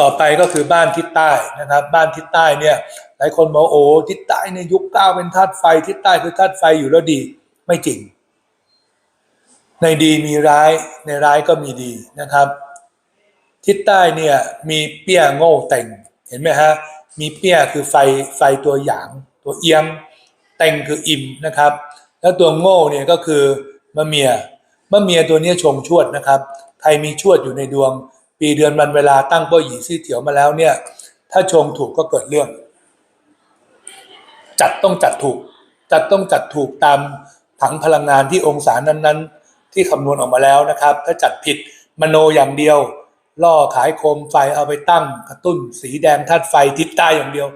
ต่อไปก็คือบ้านทิศใต้นะครับ บ้านทิศใต้เนี่ยหลายคนบอกโอ้ทิศใต้เนี่ยยุคเก้าเป็นธาตุไฟทิศใต้คือธาตุไฟอยู่แล้วดี ไม่จริง ในดีมีร้ายในร้ายก็มีดีนะครับ ทิศใต้เนี่ยมีเปี้ยโง่เต่งเห็นไหมฮะมีเปี้ยคือไฟไฟตัวหยางตัวเอียงเต่งคืออิ่มนะครับ แล้วตัวโง่เนี่ยก็คือมะเมียมะเมียตัวนี้ชงชวดนะครับใครมีชวดอยู่ในดวง ปีเดือนวันเวลาตั้งป้อหยีซี่เถียวมาแล้วเนี่ย ถ้าชงถูกก็เกิดเรื่อง จัดต้องจัดถูก จัดต้องจัดถูกตามผังพลังงานที่องศานั้นๆ ที่คำนวณออกมาแล้วนะครับ ถ้าจัดผิดมโนอย่างเดียว ล่อขายโคมไฟเอาไปตั้งกระตุ้น สีแดงธาตุไฟทิศใต้อย่างเดียว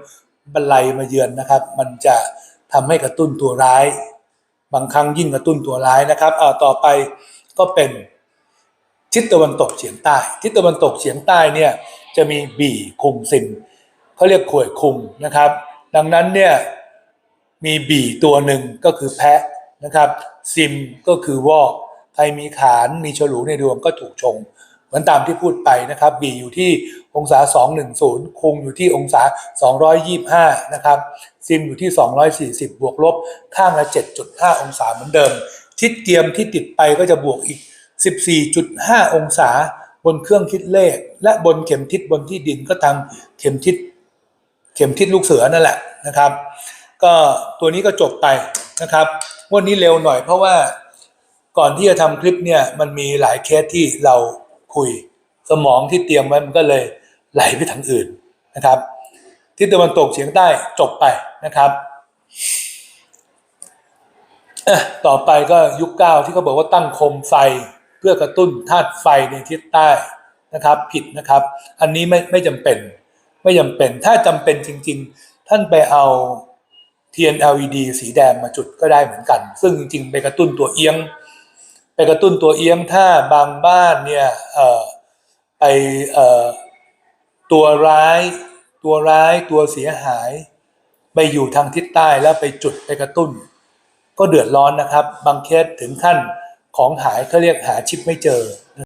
บรรลัยมาเยือนนะครับ มันจะทำให้กระตุ้นตัวร้าย บางครั้งยิ่งกระตุ้นตัวร้ายนะครับเอาต่อไปก็เป็น ทิศตะวันตกเฉียงใต้ ทิศตะวันตกเฉียงใต้เนี่ยจะมีบีคุมซิมเขาเรียกข่วยคุมนะครับ ดังนั้นเนี่ยมีบีตัวหนึ่งก็คือแพะนะครับซิมก็คือวอกใครมีขานมีฉลูในดวงก็ถูกชง เหมือนตามที่พูดไปนะครับบีอยู่ที่องศา 210 คุงอยู่ที่องศา 225 นะครับซิมอยู่ที่ 240 บวกลบข้างละ 7.5 องศาเหมือนเดิม ทิศเกียมที่ติดไปก็จะบวกอีก 14.5 องศาบนเครื่องคิดเลข และบนเข็มทิศบนที่ดินก็ทางเข็มทิศเข็มทิศลูกเสือนั่นแหละนะครับ ก็ตัวนี้ก็จบไปนะครับวันนี้เร็วหน่อยเพราะว่าก่อนที่จะทำคลิปเนี่ยมันมีหลายเคสที่เราคุยสมองที่เตรียมไว้มันก็เลยไหลไปทางอื่นนะครับทิศตะวันตกเฉียงใต้จบไปนะครับต่อไปก็ยุคเก้าที่เขาบอกว่าตั้งโคมไฟ เพื่อกระตุ้นธาตุไฟในทิศใต้นะครับ ผิดนะครับ อันนี้ไม่ไม่จำเป็น ไม่จำเป็นถ้าจำเป็นจริง ๆ ท่านไปเอาเทียน LED สีแดงมาจุดก็ได้เหมือนกัน ซึ่งจริงๆไปกระตุ้นตัวเอียง ไปกระตุ้นตัวเอียงถ้าบางบ้านเนี่ยเอ่อไปเอ่อตัวร้าย ตัวร้ายตัวเสียหายไปอยู่ทางทิศใต้แล้วไปจุดไปกระตุ้น ก็เดือดร้อนนะครับ บางเคสถึงขั้น ของหายเขาเรียกหาชิปไม่เจอ